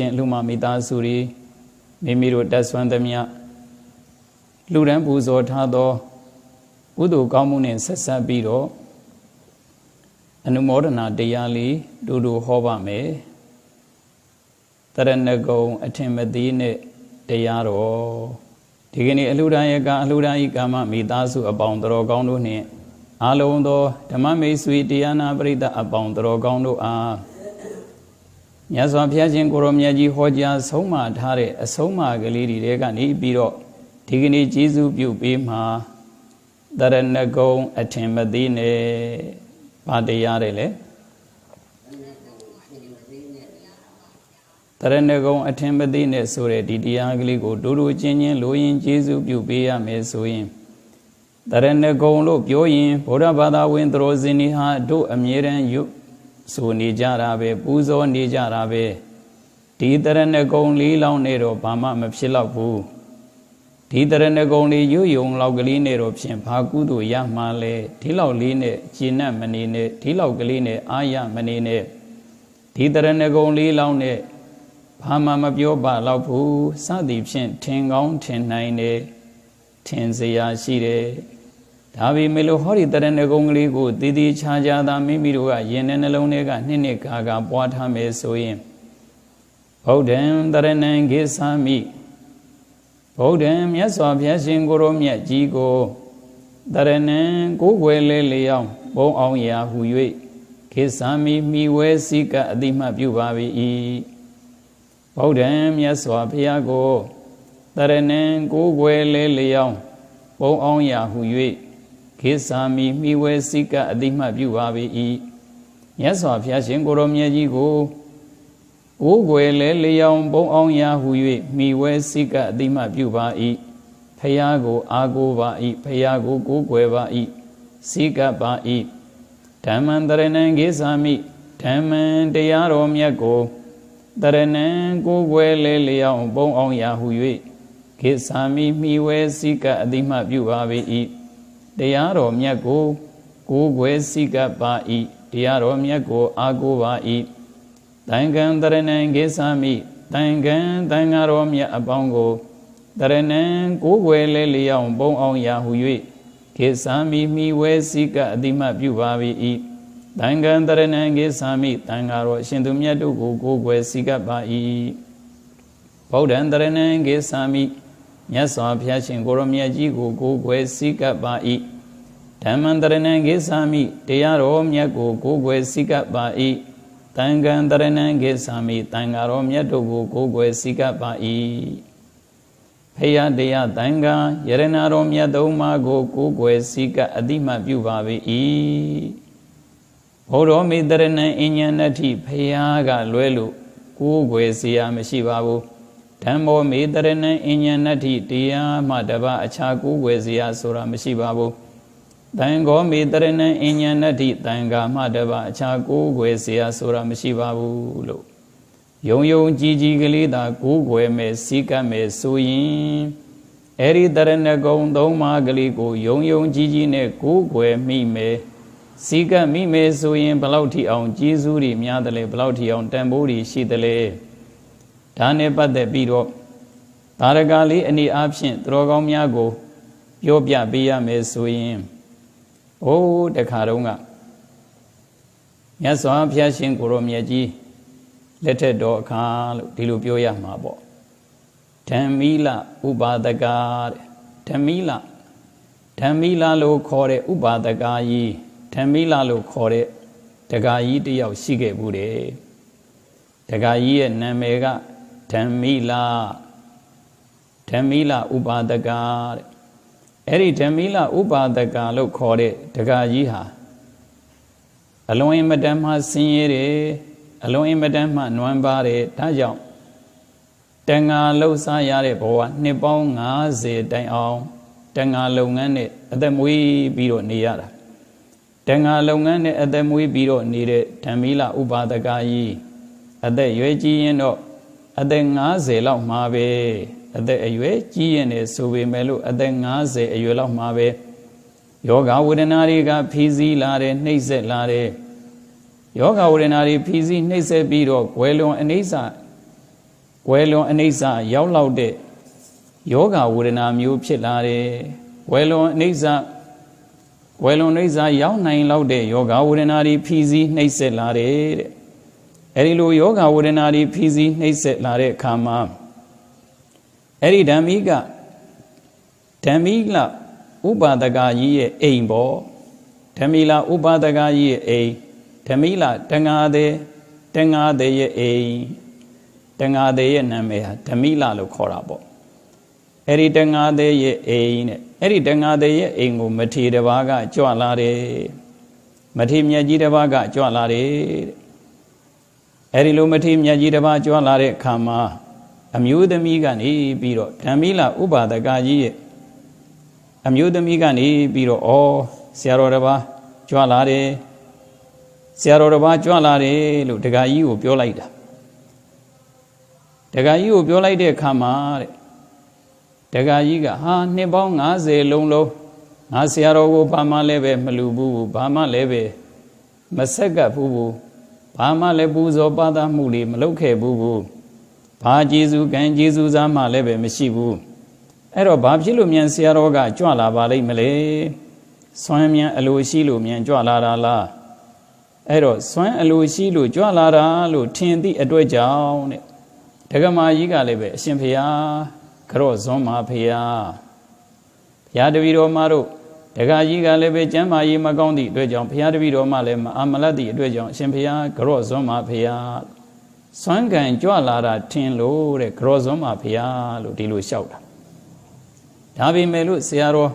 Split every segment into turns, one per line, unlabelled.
ရှင်လူမမိသားစုတွေမိမိတို့တက်ဆွမ်းသမျှလူရန်ပူဇော်ထားသောကုသိုလ်ကောင်းမှုနဲ့ဆက်ဆက်ပြီးတော့အနုမောဒနာတရားလေးတူတူဟောပါမယ်တရဏဂုံအထင်မသိနဲ့တရားတော်ဒီကနေ့အလှူဒါယကအလှူဒါဤကာမမိသားစုအပေါင်းတော်ကောင်းတို့နှင့်အာလုံးသောဓမ္မမိတ်ဆွေတရားနာပရိသတ်အပေါင်းတော်ကောင်းတို့အား မြတ်စွာဘုရားရှင်ကိုရောမြတ်ကြီးဟောကြားဆုံးမထားတဲ့အဆုံးအမကလေးတွေကနေပြီးတော့ဒီကနေ့ကျေးဇူးပြုပေးမှာတရဏဂုံအထင်မသိနဲ့ဘာတရားတွေလဲတရဏဂုံအထင်မသိနဲ့ဆိုတဲ့ဒီတရားကလေးကိုတူတူချင်းချင်းလိုရင်ကျေးဇူးပြုပေးရမယ်ဆိုရင်တရဏဂုံလို့ပြောရင်ဗုဒ္ဓဘာသာဝင်သရောဇင်တွေဟာတို့အမြဲတမ်းယု ဆိုနေကြတာပဲပူဇော်နေကြတာပဲဒီတရဏဂုံလေးလောင်းနေတော့ဘာမှမဖြစ်တော့ဘူးဒီတရဏဂုံလေးရွယုံလောက်ကလေးနဲ့တော့ဖြင့်ဘာကုသိုလ်ရမှာလဲဒီလောက်လေးနဲ့ကျင့်납မနေနဲ့ဒီလောက်ကလေးနဲ့အာရမနေနဲ့ဒီတရဏဂုံလေးလောင်းနဲ့ဘာမှမပြောပါတော့ဘူးစသည်ဖြင့်ထင်ကောင်းထင်နိုင်တယ်ထင်စရာရှိတယ် ဒါပေမဲ့လို့ဟောဒီတရဏဂုံကလေးကိုတည်တည်ချာချာသာမိမိတို့ကယင်တဲ့နှလုံးထဲကနှစ်နှစ်ကာကာပွားထားမယ်ဆိုရင်ဗုဒ္ဓံတရဏံဂိသာမိဗုဒ္ဓံမြတ်စွာဘုရားရှင်ကိုရောမြတ်ကြီးကိုတရဏံကိုယ်ွယ်လေးလျောင်းဘုံအောင်ရာဟု၍ခေသာမိမိဝဲစိကအတိမပြုပါ၏ဗုဒ္ဓံမြတ်စွာဘုရားကိုတရဏံကိုယ်ွယ်လေးလျောင်းဘုံအောင်ရာဟု၍ ခေသာမိမိဝဲစိကအတိမပြုပါ၏မြတ်စွာဘုရားရှင်ကိုရောမြတ်ကြီးကိုကိုးကွယ်လဲလျောင်ပုံအောင်ရာဟု၍မိဝဲစိကအတိမပြုပါ၏ဖယားကို အာကိုပါ၏ဖယားကိုကိုးကွယ်ပါ၏စိကပါ၏ဓမ္မံတရဏံဂေသာမိဓမ္မံတရားတော်မြတ်ကိုတရဏံကိုးကွယ်လဲလျောင်ပုံအောင်ရာဟု၍ဂေသာမိမိဝဲစိကအတိမပြုပါ၏ တရားတော်မြတ်ကိုကိုးကွယ်စိကပါ၏တရားတော်မြတ်ကိုအာကိုပါ၏တန်ခံတရဏံကိသမိတန်ခံတန်ဃာတော်မြတ်အပေါင်းကိုတရဏံကိုးွယ်လဲလျောင်းပုံအောင်ရာဟု၍ကိသမိမိဝဲစိကအတိမပြုပါ၏တန်ခံတရဏံကိသမိတန်ဃာတော်အရှင်သူမြတ်တို့ကိုကိုးွယ်စိကပါ၏ဗုဒ္ဓံတရဏံကိသမိမြတ်စွာဘုရားရှင်ကိုရမြတ်ကြီးကိုကိုးွယ်စိကပါ၏ ဓမ္မံတရဏံကိသမိတရားတော်မြတ်ကိုကိုးွယ်စိကပါ၏တန်ခံတရဏံကိသာမိတန်ဃာတော်မြတ်တို့ကိုကိုးကွယ်စိကပါ၏ဖယတရားတန်ဃာယရဏတော်မြတ်သုံးပါးကိုကိုးကွယ်စိကအတိမပြုပါ၏ဘုရောမိတရဏံအဉ္ဉဏတိဖယကလွဲလို့ကိုးကွယ်စရာမရှိပါဘူးဓမ္မောမေတရဏံအဉ္ဉဏတိတရားမှတပါအခြားကိုးကွယ်စရာဆိုတာမရှိပါဘူး တန်ခောမေတရဏံအဉ္ဉဏတိတန်ဃာမတပါအခြားကိုးကွယ်เสียဆိုတာမရှိပါဘူးလို့ယုံယုံကြည်ကြည်ကလေးသာကိုးကွယ်မယ်စီကပ်မယ်ဆိုရင်အဲ့ဒီတရဏဂုံသုံးပါးကလေးကိုယုံယုံကြည်ကြည်နဲ့ကိုးကွယ်မိမယ်စီကပ်မိမယ်ဆိုရင်ဘလောက်ထိအောင်ကျေးဇူးတွေများတယ်လေဘလောက်ထိအောင်တန်ဖိုးတွေရှိတယ်လေဒါနဲ့ပတ်သက်ပြီးတော့တာရကလေးအနေအားဖြင့်သူတော်ကောင်းများကိုပြောပြပေးရမယ်ဆိုရင်။ အိုးတခါတုန်းကမြတ်စွာဘုရားရှင်ကိုရောမြတ်ကြီးလက်ထက်တော်အခါလို့ဒီလိုပြောရမှာပေါ့။ဓမ္မီလဥပါဒကတဲ့ဓမ္မီလဓမ္မီလလို့ခေါ်တဲ့ဥပါဒကကြီးဓမ္မီလလို့ခေါ်တဲ့တဂါကြီးတယောက်ရှိခဲ့ဘူးတဲ့။တဂါကြီးရဲ့နာမည်ကဓမ္မီလဓမ္မီလဥပါဒကတဲ့ အဲ့ဒီဓမ္မီလဥပါဒကလို့ခေါ်တဲ့ဒကာကြီးဟာအလွန်အင်မတန်မှဆင်းရဲတယ်အလွန်အင်မတန်မှနွမ်းပါတယ်ဒါကြောင့်တန်ဃာလှုပ်ရှားရတဲ့ဘဝနှစ်ပေါင်း90တိုင်အောင်တန်ဃာလုပ်ငန်းနဲ့အသက်မွေးပြီးတော့နေရတာတန်ဃာလုပ်ငန်းနဲ့အသက်မွေးပြီးတော့နေတဲ့ဓမ္မီလဥပါဒကကြီးအသက်ရွယ်ကြီးရင်တော့အသက်90လောက်မှာပဲ အသက်အရွယ်ကြီးရင်လည်းဆိုပေမဲ့လို့အသက်50အရွယ်လောက်မှာပဲယောဂဝေဒနာတွေကဖြီးစည်းလာတယ်နှိမ့်ဆက်လာတယ်ယောဂဝေဒနာတွေဖြီးစည်းနှိမ့်ဆက်ပြီးတော့ဝယ်လွန်အနိစ္စကွယ်လွန်အနိစ္စရောက်လောက်တဲ့ယောဂဝေဒနာမျိုးဖြစ်လာတယ်ကွယ်လွန်အနိစ္စကွယ်လွန်အနိစ္စရောက်နိုင်လောက်တဲ့ယောဂဝေဒနာတွေဖြီးစည်းနှိမ့်ဆက်လာတယ်တဲ့အဲဒီလိုယောဂဝေဒနာတွေဖြီးစည်းနှိမ့်ဆက်လာတဲ့အခါမှာ အဲ့ဒီဓမ္မိကဓမ္မိလဥပါဒကကြီးရဲ့အိမ်ပေါ့ဓမ္မိလဥပါဒကကြီးရဲ့အိမ်ဓမ္မိလတငါသေးတငါသေးရဲ့အိမ်တငါသေးရဲ့နာမည်ဟာဓမ္မိလလို့ခေါ်တာပေါ့အဲ့ဒီတငါသေးရဲ့အိမ်နဲ့အဲ့ဒီတငါသေးရဲ့အိမ်ကိုမထေတပါးကကြွလာတယ်မထေမြတ်ကြီးတပါးကကြွလာတယ်တဲ့အဲ့ဒီလိုမထေမြတ်ကြီးတပါးကြွလာတဲ့အခါမှာ အမျိုးသမီးကနေပြီးတော့ဓမ္မိလဥပါဒကကြီးရဲ့အမျိုးသမီးကနေပြီးတော့ဩဆရာတော်တစ်ပါးကြွလာတယ်ဆရာတော်တစ်ပါးကြွလာတယ်လို့ဒကာကြီးကိုပြောလိုက်တာဒကာကြီးကိုပြောလိုက်တဲ့အခါမှာတဲ့ဒကာကြီးကဟာနှစ်ပေါင်း90လုံးလုံးငါဆရာတော်ကိုဘာမှလည်းပဲမလူဘူးဘာမှလည်းပဲမဆက်ကပ်ဘူးဘူးဘာမှလည်းပူဇော်ပါသမှုတွေမလုပ်ခဲ့ဘူးဘူး ဘာကျေစုကံကျေစုစားမှလည်းပဲမရှိဘူးအဲ့တော့ဘာဖြစ်လို့မြန်ဆရာတော်ကကြွလာပါလိမ့်မလဲစွမ်းမြန်အလိုရှိလို့မြန်ကြွလာတာလားအဲ့တော့စွမ်းအလိုရှိလို့ကြွလာတာလို့ထင်သည့်အတွက်ကြောင့်တဲ့ဒကမာကြီးကလည်းပဲအရှင်ဖျားကြော့ဇွန်မာဖျားဘုရားတပည့်တော်မတို့ဒကာကြီးကလည်းပဲကျမ်းမာရေးမကောင်းသည့်အတွက်ကြောင့်ဘုရားတပည့်တော်မလည်းမအာမလတ်သည့်အတွက်ကြောင့်အရှင်ဖျားကြော့ဇွန်မာဖျား စွမ်းကံကြွလာတာထင်လို့တဲ့ကြော့ဇွန်မာဖျားလို့ဒီလိုလျှောက်တာဒါပေမဲ့လို့ဆရာတော်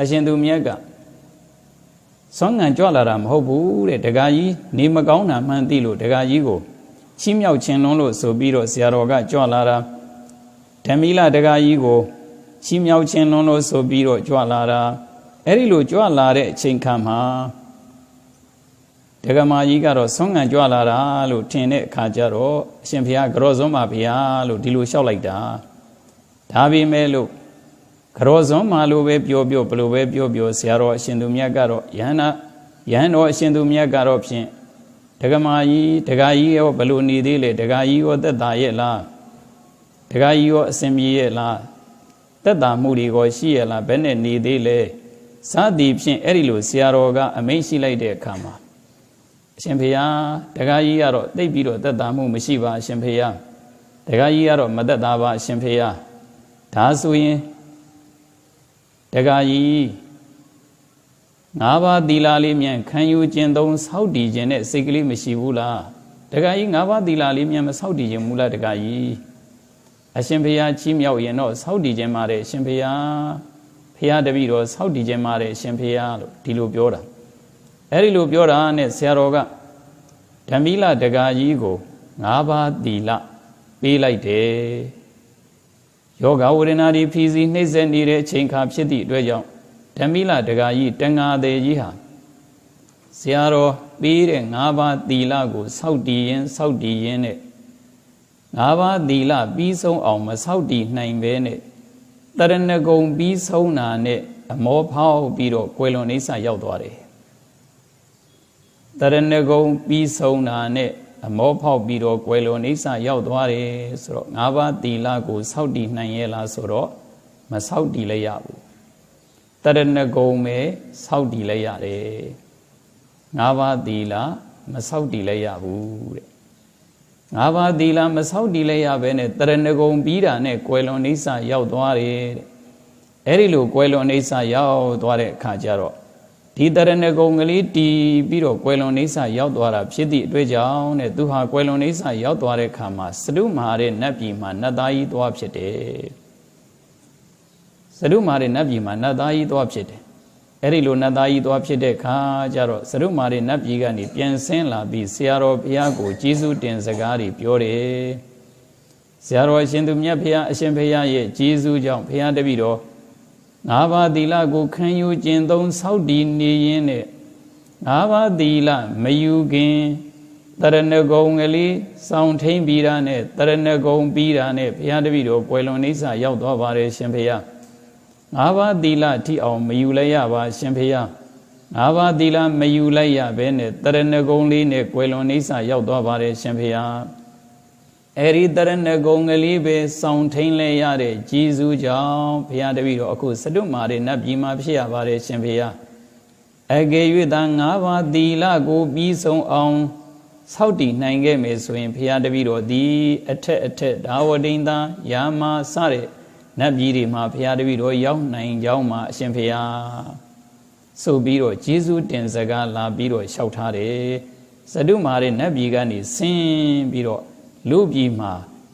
အရှင်သူမြတ်ကစွမ်းငံကြွလာတာမဟုတ်ဘူးတဲ့ဒကာကြီးနေမကောင်းတာမှန်သိလို့ဒကာကြီးကိုချီးမြှောက်ခြင်းလုံးလို့ဆိုပြီးတော့ဆရာတော်ကကြွလာတာဓမ္မီလဒကာကြီးကိုချီးမြှောက်ခြင်းလုံးလို့ဆိုပြီးတော့ကြွလာတာအဲ့ဒီလိုကြွလာတဲ့အချိန်ခါမှာ ဒကမာကြီးကတော့ဆွမ်းငံကြွလာတာလို့ထင်တဲ့အခါကျတော့အရှင်ဘုရားကြောစွန်းပါဘုရားလို့ဒီလိုလျှောက်လိုက်တာဒါပေမဲ့လို့ကြောစွန်းမာလို့ပဲပြောပြောဘလို့ပဲပြောပြောဆရာတော်အရှင်သူမြတ်ကတော့ယန္နာယဟန်တော်အရှင်သူမြတ်ကတော့ဖြင့်ဒကမာကြီးဒကာကြီးရောဘလို့နေသေးလဲဒကာကြီးရောသက်သာရဲ့လားဒကာကြီးရောအစင်ပြေရဲ့လားသက်သာမှုတွေကိုရှိရဲ့လားဘယ်နဲ့နေသေးလဲစသည်ဖြင့်အဲ့ဒီလိုဆရာတော်ကအမိန့်ရှိလိုက်တဲ့အခါမှာ အရှင်ဖေယဒကာကြီးကတော့တိတ်ပြီးတော့သက်သာမှုမရှိပါအရှင်ဖေယဒကာကြီးကတော့မသက်သာပါအရှင်ဖေယဒါဆိုရင်ဒကာကြီးငါးပါးသီလလေးမြန်ခံယူခြင်းသုံးစောက်တည်ခြင်းနဲ့စိတ်ကလေးမရှိဘူးလားဒကာကြီးငါးပါးသီလလေးမြန်မစောက်တည်ခြင်းမူလားဒကာကြီးအရှင်ဖေယချီးမြှောက်ရင်တော့စောက်တည်ခြင်းပါတယ်အရှင်ဖေယဖေယတပည့်တော်စောက်တည်ခြင်းပါတယ်အရှင်ဖေယလို့ဒီလိုပြောတာ အဲ့ဒီလိုပြောတာနဲ့ဆရာတော်ကဓမ္မိလဒကာကြီးကို၅ပါးသီလပေးလိုက်တယ်ယောဂဝေဒနာတွေဖြီးစီးနှိမ့်ဆက်နေတဲ့အချိန်ခါဖြစ်သည့်အတွက်ကြောင့်ဓမ္မိလဒကာကြီးတန်ဃာသေးကြီးဟာဆရာတော်ပေးတဲ့၅ပါးသီလကိုစောက်တည်ရင်စောက်တည်ရင်နဲ့၅ပါးသီလပြီးဆုံးအောင်မစောက်တည်နိုင်ပဲနဲ့တရဏဂုံပြီးဆုံးတာနဲ့အမောဖောက်ပြီးတော့ကွယ်လွန်နေဆရောက်သွားတယ် တရဏဂုံပြီးဆုံးတာနဲ့အမောဖောက်ပြီးတော့ကွယ်လွန်နေဆရောက်သွားတယ်ဆိုတော့၅ပါးသီလကိုစောက်တည်နိုင်ရဲ့လားဆိုတော့မစောက်တည်လည်းရဘူးတရဏဂုံပဲစောက်တည်လည်းရတယ်၅ပါးသီလမစောက်တည်လည်းရဘူးတဲ့၅ပါးသီလမစောက်တည်လည်းရပဲနဲ့တရဏဂုံပြီးတာနဲ့ကွယ်လွန်နေဆရောက်သွားတယ်တဲ့အဲ့ဒီလိုကွယ်လွန်နေဆရောက်သွားတဲ့အခါကျတော့ ဒီတရဏဂုံကလေးတီးပြီးတော့ကွယ်လွန်နေဆရောက်သွားတာဖြစ်သည့်အတွက်ကြောင့်တဲ့သူဟာကွယ်လွန်နေဆရောက်သွားတဲ့အခါမှာစတုမာတဲ့နတ်ပြည်မှာနတ်သားကြီးသွားဖြစ်တယ်စတုမာတဲ့နတ်ပြည်မှာနတ်သားကြီးသွားဖြစ်တယ်အဲ့ဒီလိုနတ်သားကြီးသွားဖြစ်တဲ့အခါကျတော့စတုမာတဲ့နတ်ပြည်ကနေပြန်ဆင်းလာပြီးဆရာတော်ဘုရားကိုကျေးဇူးတင်စကားတွေပြောတယ်ဆရာတော်အရှင်သူမြတ်ဘုရားအရှင်ဘုရားရဲ့ကျေးဇူးကြောင့်ဘုရားတပည့်တော် ငါးပါးသီလကိုခံယူခြင်းသုံးဆောက်တည်နေရင်းနဲ့ငါးပါးသီလမယူခင်တရဏဂုံကလေးစောင့်ထိန်ပြီးတာနဲ့တရဏဂုံပြီးတာနဲ့ဘုရားတပည့်တော်ကွယ်လွန်နေစာရောက်သွားပါတယ်ရှင်ဖေယငါးပါးသီလထိအောင်မယူလိုက်ရပါရှင်ဖေယငါးပါးသီလမယူလိုက်ရဘဲနဲ့တရဏဂုံလေးနဲ့ကွယ်လွန်နေစာရောက်သွားပါတယ်ရှင်ဖေယ အဲဒီတရဏဂုံကလေးပဲစောင့်ထိန်လဲရတဲ့ကြီးစုကြောင့်ဘုရားတပည့်တော်အခုစတုမာရဲ့နတ်ပြည်မှာဖြစ်ရပါတယ်ရှင်ဘုရားအကယ်၍သာ၅ပါးသီလကိုပြီးဆုံးအောင်ဆောက်တည်နိုင်ခဲ့မယ်ဆိုရင်ဘုရားတပည့်တော်သည်အထက်အထက်ဒါဝတိန်သာယာမစတဲ့နတ်ပြည်တွေမှာဘုရားတပည့်တော်ရောက်နိုင်ကြောင်းမှာအရှင်ဘုရားဆိုပြီးတော့ဂျေဇုတင်စကားလာပြီးတော့လျှောက်ထားတယ်စတုမာရဲ့နတ်ပြည်ကနေဆင်းပြီးတော့ လူပြည်မှာ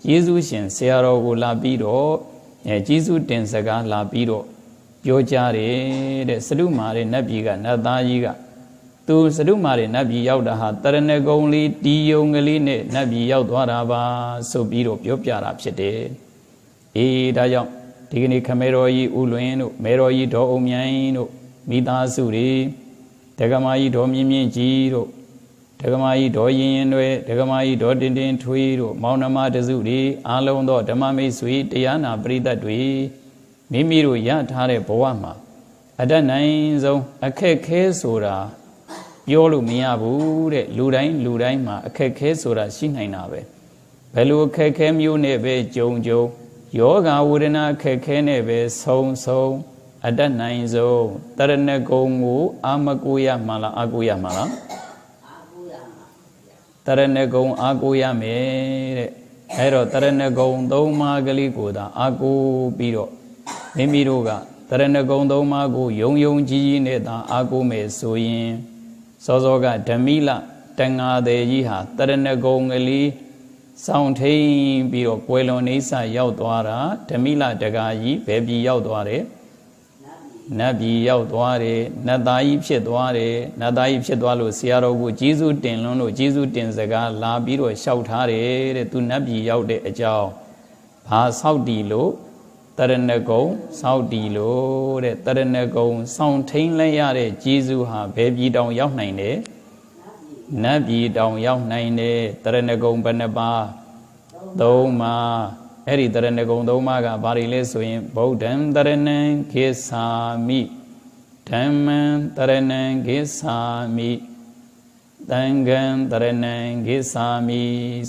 ယေရှုရှင်ဆရာတော်ကိုလာပြီးတော့အဲဂျေဇုတင်စကားလာပြီးတော့ပြောကြတယ်တဲ့စတုမာရဲ့နတ်ပြည်ကနတ်သားကြီးကသူစတုမာရဲ့နတ်ပြည်ရောက်တာဟာတရဏဂုံလေးတီယုံကလေးနဲ့နတ်ပြည်ရောက်သွားတာပါဆိုပြီးတော့ပြောပြတာဖြစ်တယ်အေးဒါကြောင့်ဒီကနေ့ခမဲတော်ကြီးဥလွင်တို့မဲတော်ကြီးဒေါ်အုံမြိုင်တို့မိသားစုတွေဒကမာကြီးဒေါ်မြင့်မြင့်ကြီးတို့ ဒကမာကြီးဒေါ်ရင်ရင်တွေဒကမာကြီးဒေါ်တင်တင်ထွေးတို့မောင်နှမတစုတွေအားလုံးသောဓမ္မမိတ်ဆွေတရားနာပရိသတ်တွေမိမိတို့ရထားတဲ့ဘဝမှာအတတ်နိုင်ဆုံးအခက်ခဲဆိုတာပြောလို့မရဘူးတဲ့လူတိုင်းလူတိုင်းမှာအခက်ခဲဆိုတာရှိနိုင်တာပဲဘယ်လိုအခက်ခဲမျိုးနဲ့ပဲကြုံကြုံယောဂဝေဒနာအခက်ခဲနဲ့ပဲဆုံဆုံအတတ်နိုင်ဆုံးတရဏဂုံကိုအာမကိုရမှာလားအာကိုရမှာလား တရဏဂုံအာကိုရမယ်တဲ့အဲတော့တရဏဂုံသုံးပါးကလေးကိုသာအာကိုပြီးတော့မိမိတို့ကတရဏဂုံသုံးပါးကိုယုံယုံကြည်ကြည်နဲ့သာအာကိုမယ်ဆိုရင်စောစောကဓမိလတန်ငါသေးကြီးဟာတရဏဂုံကလေးစောင့်ထိန်ပြီးတော့ကွယ်လွန်နေဆရောက်သွားတာဓမိလတကာကြီးဘယ်ပြည်ရောက်သွားတယ် နတ်ပြည်ရောက်သွားတယ်နတ်သားကြီးဖြစ်သွားတယ်နတ်သားကြီးဖြစ်သွားလို့ဆရာတော်ကိုကျေးဇူးတင်လွန်းလို့ကျေးဇူးတင်စကားလာပြီးတော့လျှောက်ထားတယ်တဲ့သူနတ်ပြည်ရောက်တဲ့အကြောင်းဘာဆောက်တီလို့တရဏဂုံစောက်တီလို့တဲ့တရဏဂုံစောင့်ထိန်လဲရတဲ့ကျေးဇူးဟာဘယ်ပြည်တောင်ရောက်နိုင်တယ်နတ်ပြည်တောင်ရောက်နိုင်တယ်တရဏဂုံဘယ်နှပါသုံးပါ အဲ့ဒီတရဏဂုံသုံးပါးကဘာတွေလဲဆိုရင်ဗုဒ္ဓံတရဏံခေသာမိဓမ္မံတရဏံခေသာမိတန်ခံတရဏံခေသာမိ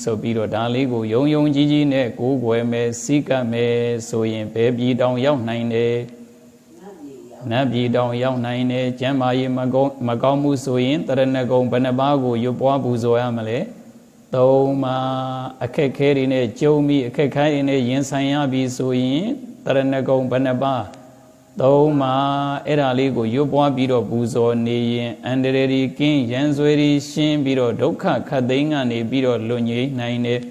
ဆိုပြီးတော့ဒါလေးကိုယုံယုံကြည်ကြည်နဲ့ကိုးကွယ်မယ်စိကပ်မယ်ဆိုရင်ဘယ်ပြည်တောင်ရောက်နိုင်တယ်နတ်ပြည်တောင်ရောက်နိုင်တယ်ကျမ်းမာရေးမကောင်းမကောင်းမှုဆိုရင်တရဏဂုံဘယ်နှပါးကိုရွပွားပူဇော်ရမလဲ သုံးပါအခက်ခဲတွေနဲ့ကြုံပြီးအခက်ခဲတွေနဲ့ရင်ဆိုင်ရပြီဆိုရင်တရဏဂုံဘယ်နှပါသုံးပါအဲ့ဒါလေးကိုရွတ်ပွားပြီးတော့ပူဇော်နေရင်အန္တရာယ်ဒီကင်းရန်ဆွေတွေရှင်းပြီးတော့ဒုက္ခခတ်သိမ်းကနေပြီးတော့လွတ်ငြိမ်းနိုင်တယ်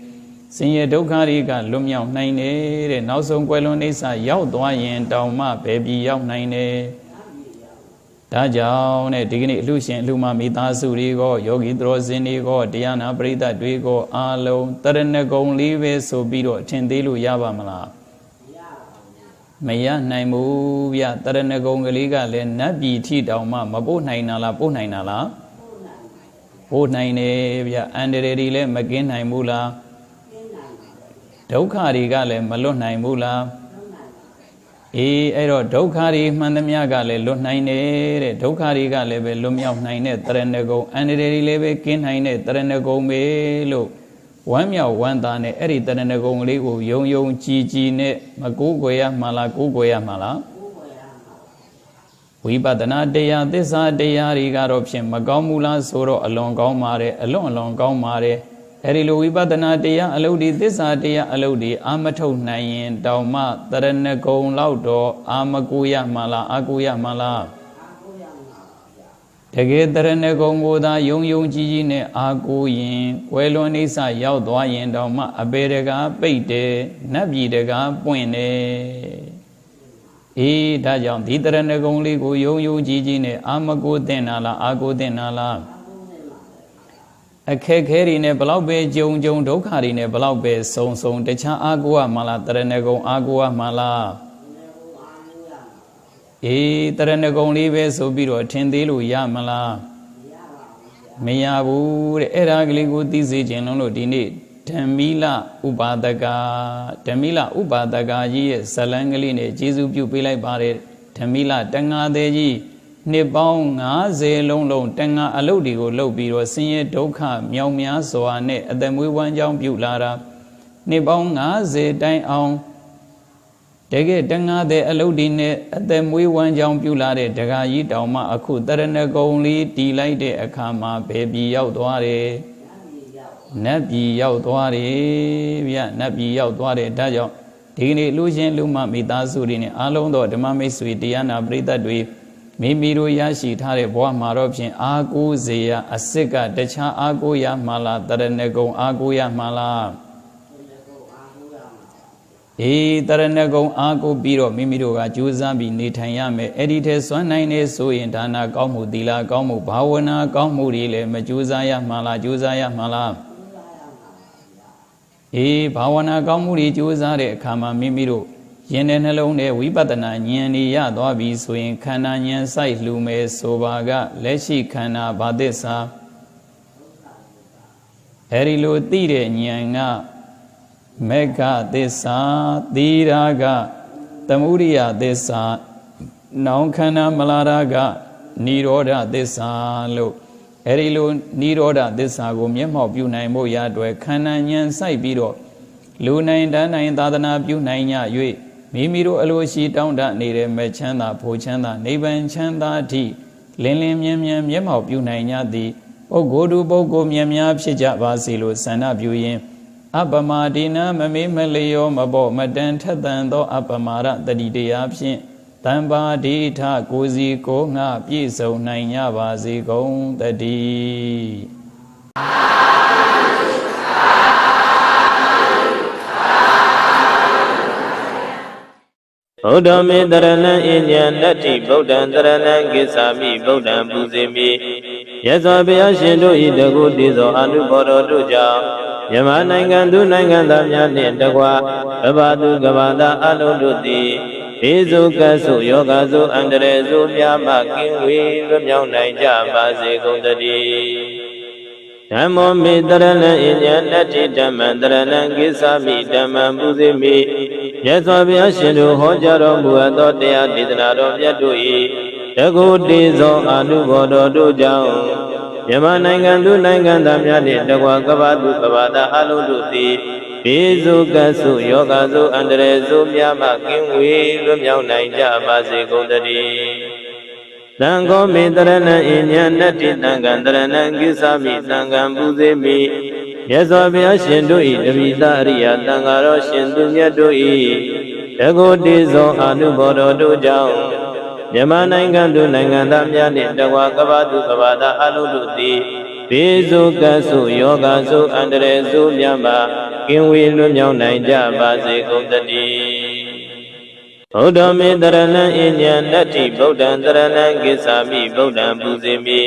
ဆင်းရဲဒုက္ခတွေကလွတ်မြောက်နိုင်တယ်တဲ့နောက်ဆုံးကွယ်လွန်အိဆာရောက်သွားရင်တောင်မှပဲပြီးရောက်နိုင်တယ် ဒါကြောင့်တဲ့ဒီကနေ့အလှရှင်အလှမမိသားစုတွေကိုယောဂီသရောဇင်တွေကိုတရားနာပရိသတ်တွေကိုအားလုံးတရဏဂုံလေးပဲဆိုပြီးတော့ထင်သေးလို့ရပါမလားမရနိုင်ဘူးဗျတရဏဂုံကလေးကလည်းနတ်ပြည်ထိတောင်မှမပို့နိုင်တာလားပို့နိုင်တာလားပို့နိုင်တယ်ဗျအန္တရာယ်တွေလည်းမကင်းနိုင်ဘူးလားဒုက္ခတွေကလည်းမလွတ်နိုင်ဘူးလား အေးအဲ့တော့ဒုက္ခတွေမှန်သမျှကလည်းလွတ်နိုင်တယ်တဲ့ဒုက္ခတွေကလည်းပဲလွတ်မြောက်နိုင်တဲ့တရဏဂုံအန္တရာယ်တွေလည်းပဲကင်းနိုင်တဲ့တရဏဂုံပဲလို့ဝမ်းမြောက်ဝမ်းသာနဲ့အဲ့ဒီတရဏဂုံလေးကိုယုံယုံကြည်ကြည်နဲ့မကိုးကွယ်ရမှာလားကိုးကွယ်ရမှာလားဝိပဿနာတရားသစ္စာတရားတွေကတော့ဖြင့်မကောင်းဘူးလားဆိုတော့အလွန်ကောင်းပါတယ်အလွန်အလွန်ကောင်းပါတယ် အဲဒီလိုဝိပဿနာတရားအလုပ်ဒီသစ္စာတရားအလုပ်ဒီအာမထုတ်နိုင်ရင် တောင်မှတရဏဂုံလောက်တော့အာမကူရမှာလားအာကူရမှာလားတကယ်တရဏဂုံကိုသာယုံယုံကြည်ကြည်နဲ့အာကူရင်ကွယ်လွန်အိဆရောက်သွားရင်တောင်မှအပေတကားပိတ်တယ်နတ်ပြည်တကားပွင့်တယ်အေးဒါကြောင့်ဒီတရဏဂုံလေးကိုယုံယုံကြည်ကြည်နဲ့အာမကူတင်တာလားအာကူတင်တာလား အခက်ခဲတွေနဲ့ဘလောက်ပဲကြုံကြုံဒုက္ခတွေနဲ့ဘလောက်ပဲဆုံဆုံတခြားအာကိုရမလားတရဏဂုံအာကိုရမလားအေးတရဏဂုံလေးပဲဆိုပြီးတော့ထင်သေးလို့ရမလားမရဘူးတဲ့အဲ့ဒါကလေးကိုသိစေခြင်းလုံးလို့ဒီနေ့ဓမ္မိလဥပါဒကဓမ္မိလဥပါဒကကြီးရဲ့ဇလံကလေးနဲ့ကျေးဇူးပြုပေးလိုက်ပါတယ်ဓမ္မိလတန်ဃာသေးကြီး နှစ်ပေါင်း90လုံးလုံးတန်ဃာအလုတ်တွေကိုလှုပ်ပြီးတော့ဆင်းရဲဒုက္ခမြောင်များစွာနဲ့အသက်မွေးဝမ်းကြောင်းပြုလာတာနှစ်ပေါင်း90တိုင်အောင်တကယ်တငါတဲ့အလုတ်ဒီနဲ့အသက်မွေးဝမ်းကြောင်းပြုလာတဲ့ဒကာကြီးတောင်မှအခုတရဏဂုံလေးတီလိုက်တဲ့အခါမှာဘယ်ပြည်ရောက်သွားတယ်နတ်ပြည်ရောက်သွားတယ်ဗျနတ်ပြည်ရောက်သွားတယ်ဒါကြောင့်ဒီကနေ့လူချင်းလူမမိသားစုတွေနဲ့အားလုံးသောဓမ္မမိတ်ဆွေတရားနာပရိသတ်တွေ မိမိတို့ရရှိထားတဲ့ဘဝမှာတော့ဖြင့်အာကိုးစေရအစ်စ်ကတခြားအာကိုးရမှာလားတရဏဂုံအာကိုးရမှာလားအေးတရဏဂုံအာကိုးပြီးတော့မိမိတို့ကကြိုးစားပြီးနေထိုင်ရမယ်အဲ့ဒီထဲစွမ်းနိုင်နေဆိုရင်ဒါနာကောင်းမှုသီလကောင်းမှုဘာဝနာကောင်းမှုတွေလည်းမကြိုးစားရမှာလားကြိုးစားရမှာလားအေးဘာဝနာကောင်းမှုတွေကြိုးစားတဲ့အခါမှာမိမိတို့ ရင်တဲ့နှလုံးထဲဝိပဿနာဉာဏ်นี่ရသွားပြီဆိုရင်ခန္ဓာဉာဏ်စိုက်လှူမယ်ဆိုပါကလက်ရှိခန္ဓာဘာသစ္စာအဲဒီလိုသိတဲ့ဉာဏ်ကမေဃသစ္စာသီရာကသမုဒိယသစ္စာနောင်ခန္ဓာမလာရာကនិရောဓသစ္စာလို့အဲဒီလိုនិရောဓသစ္စာကိုမျက်မှောက်ပြုနိုင်ဖို့ရအတွက်ခန္ဓာဉာဏ်စိုက်ပြီးတော့လူနိုင်တန်းနိုင်သာသနာပြုနိုင်ကြ၍ မိမိတို့အလိုရှိတောင်းတနေတဲ့မဲ့ချမ်းသာဖို့ချမ်းသာနိဗ္ဗာန်ချမ်းသာအထိလင်းလင်းမြဲမြဲမျက်မှောက်ပြုနိုင်ကြသည်ပုဂ္ဂိုလ်သူပုဂ္ဂိုလ်မြတ်များဖြစ်ကြပါစေလို့ဆန္ဒပြုရင်းအပမဒိနာမမေးမလျောမဘောမတန်ထက်သန်သော အပမာရတတိတရားဖြင့်တံပါဒိဋ္ဌကိုစီကိုငါပြည့်စုံနိုင်ကြပါစေကုန်တည်း
ဗုဒ္ဓမေတရဏံအညံနတ္တိဗုဒ္ဓံတရဏံကိစ္ဆာမိဗုဒ္ဓံပူဇေမိယဇောဘုရားရှင်တို့ဤတကုတိသောအနုဘော်တော်တို့ကြောင့်မြန်မာနိုင်ငံသူနိုင်ငံသားများနှင့်တကွကဘာသူကဘာသာအလုံးတို့သည်ဘေဇုကဆုယောဂဆုအန္တရေဆုများမှကင်းဝေးလွတ်မြောက်နိုင်ကြပါစေကုန်သတည်းဓမ္မောမေတရဏံအညံနတ္တိဓမ္မံတရဏံကိစ္ဆာမိဓမ္မံပူဇေမိ မြတ်စွာဘုရားရှင်တို့ဟောကြားတော်မူအပ်သောတရားဒေသနာတော်မြတ်တို့၏တကုတေဇောအာနုဘော်တော်တို့ကြောင့်မြန်မာနိုင်ငံသူနိုင်ငံသားများနှင့်တကွာကပ္ပသူကပ္ပတာအလုံးတို့သည်ဘေဇုကဆုယောဂဆုအန္တရေဆုများမှကင်းဝေးလွတ်မြောက်နိုင်ကြပါစေကုန်သတည်းသံဃောမေတရဏံအညံနတ္တိသံဃံတရဏံကိစ္ဆာမိသံဃံပူဇေမိ မြတ်စွာဘုရားရှင်တို့၏တပိသအရိယသံဃာတော်ရှင်သူမြတ်တို့၏တကုတေဇောအာနုဘော်တော်တို့ကြောင့်မြန်မာနိုင်ငံသူနိုင်ငံသားများနှင့်တကွာကပ္ပသူကပ္ပတာအလုံးတို့သည်ဘေဇုကဆုယောဂဆုအန္တရေဆုမြတ်မှာကင်းဝေးလွတ်မြောက်နိုင်ကြပါစေကုန်သတည်းဗုဒ္ဓမေတရဏံအညံနတ္တိဗုဒ္ဓံတရဏံကိစ္ဆာမိဗုဒ္ဓံပူဇေမိ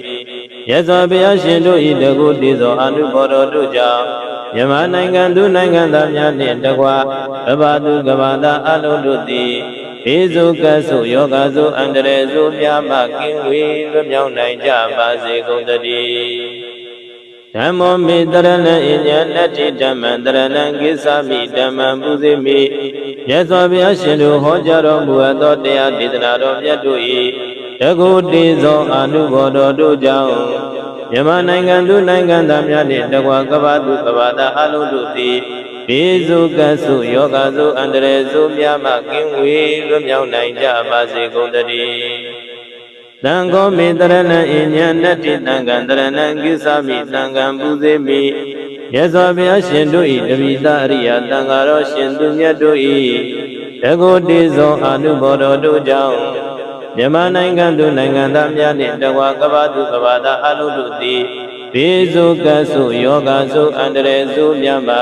ယဇောဘုရားရှင်တို့ဤတကုတေဇောအာနုဘော်တော်တို့ကြောင့်မြန်မာနိုင်ငံသူနိုင်ငံသားများနှင့်တကွာကဘာသူကဘာသာအလုံးတို့သည်ဘေဇုကဆုယောဂဆုအန္တရေဆုများမှကင်းဝေးလွတ်မြောက်နိုင်ကြပါစေကုန်သတည်းဓမ္မောမေတရဏံအညံနတ္တိဓမ္မံတရဏံကိစ္ဆာမိဓမ္မံပူဇေမိမြတ်စွာဘုရားရှင်တို့ဟောကြားတော်မူအပ်သောတရားဒေသနာတော်မြတ်တို့၏ တကုတေဇောအာနုဘော်တော်တို့ကြောင့်မြန်မာနိုင်ငံသူနိုင်ငံသားများနှင့်တကွာကပ္ပသူကပ္ပတာအလုံးတို့သည်ဘေဇုကဆုယောဂဆုအန္တရေဆုများမှကင်းဝေးလွတ်မြောက်နိုင်ကြပါစေကုန်သတည်းသံဃောမေတရဏံအညံနတ္တိသံဃံတရဏံကိစ္ဆာမိသံဃံပူဇေမိမြတ်စွာဘုရားရှင်တို့၏တပိသအရိယသံဃာတော်ရှင်သူမြတ်တို့၏တကုတေဇောအာနုဘော်တော်တို့ကြောင့် မြန်မာနိုင်ငံသူနိုင်ငံသားများနှင့်တကွာကပ္ပသူကပ္ပတာအလုံးတို့သည်ဘေဇုကဆုယောဂဆုအန္တရေဆုမြတ်မှာ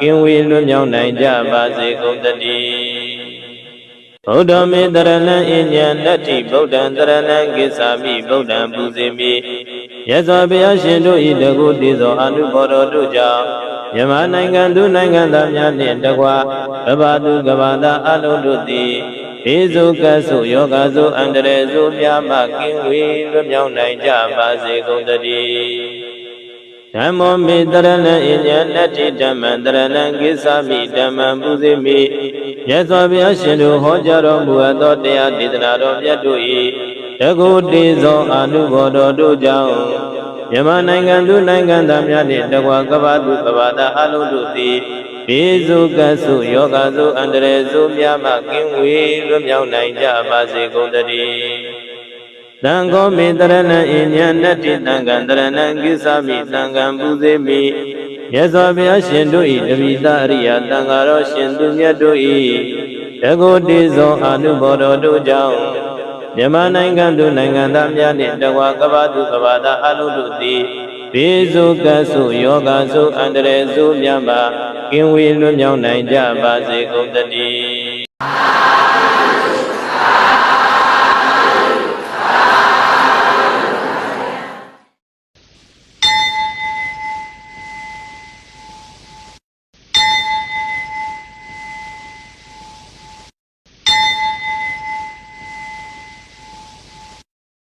ကင်းဝေးလွတ်မြောက်နိုင်ကြပါစေကုန်သတည်းဗုဒ္ဓမေတရဏံအညံနတ္တိဗုဒ္ဓံတရဏံကိစ္ဆာမိဗုဒ္ဓံပူဇေမိယဇောဘုရားရှင်တို့ဤတကုတေဇောအာနုဘော်တော်တို့ကြောင့် မြန်မာနိုင်ငံသူနိုင်ငံသားများနှင့်တကွာကဘာသူကဘာသာအလုံးတို့သည်ဘေဇုကဆုယောဂဆုအန္တရေဆုများမှကင်းဝေးလွတ်မြောက်နိုင်ကြပါစေကုန်သတည်းဓမ္မောမေတရဏံအညံနတ္တိဓမ္မံတရဏံကိစ္ဆာမိဓမ္မံပူဇေမိမြတ်စွာဘုရားရှင်တို့ဟောကြားတော်မူအပ်သောတရားဒေသနာတော်မြတ်တို့၏တကုတေဇောအာနုဘော်တော်တို့ကြောင့် မြန်မာနိုင်ငံသူနိုင်ငံသားများနှင့်တကွာကပ္ပသူကပ္ပတာအလုံးတို့သည်ဘေစုကဆုယောဂဆုအန္တရေစုများမှကင်းဝေးလွတ်မြောက်နိုင်ကြပါစေကုန်သတည်းသံဃောမေတရဏံအညံနတ္တိသံဃံတရဏံကိသမိသံဃံပူဇေမိမြတ်စွာဘုရားရှင်တို့၏တပိသအရိယသံဃာတော်ရှင်သူမြတ်တို့၏တကုတေဇောအာနုဘောတော်တို့ကြောင့် မြန်မာနိုင်ငံသူနိုင်ငံသားများနှင့်တကွာကမ္ဘာသူကမ္ဘာသားအလုံးတို့သည်ဘေဇုကဆုယောဂဆုအန္တရေဆုမြတ်မှာကင်းဝေးလွတ်မြောက်နိုင်ကြပါစေကုန်သတည်း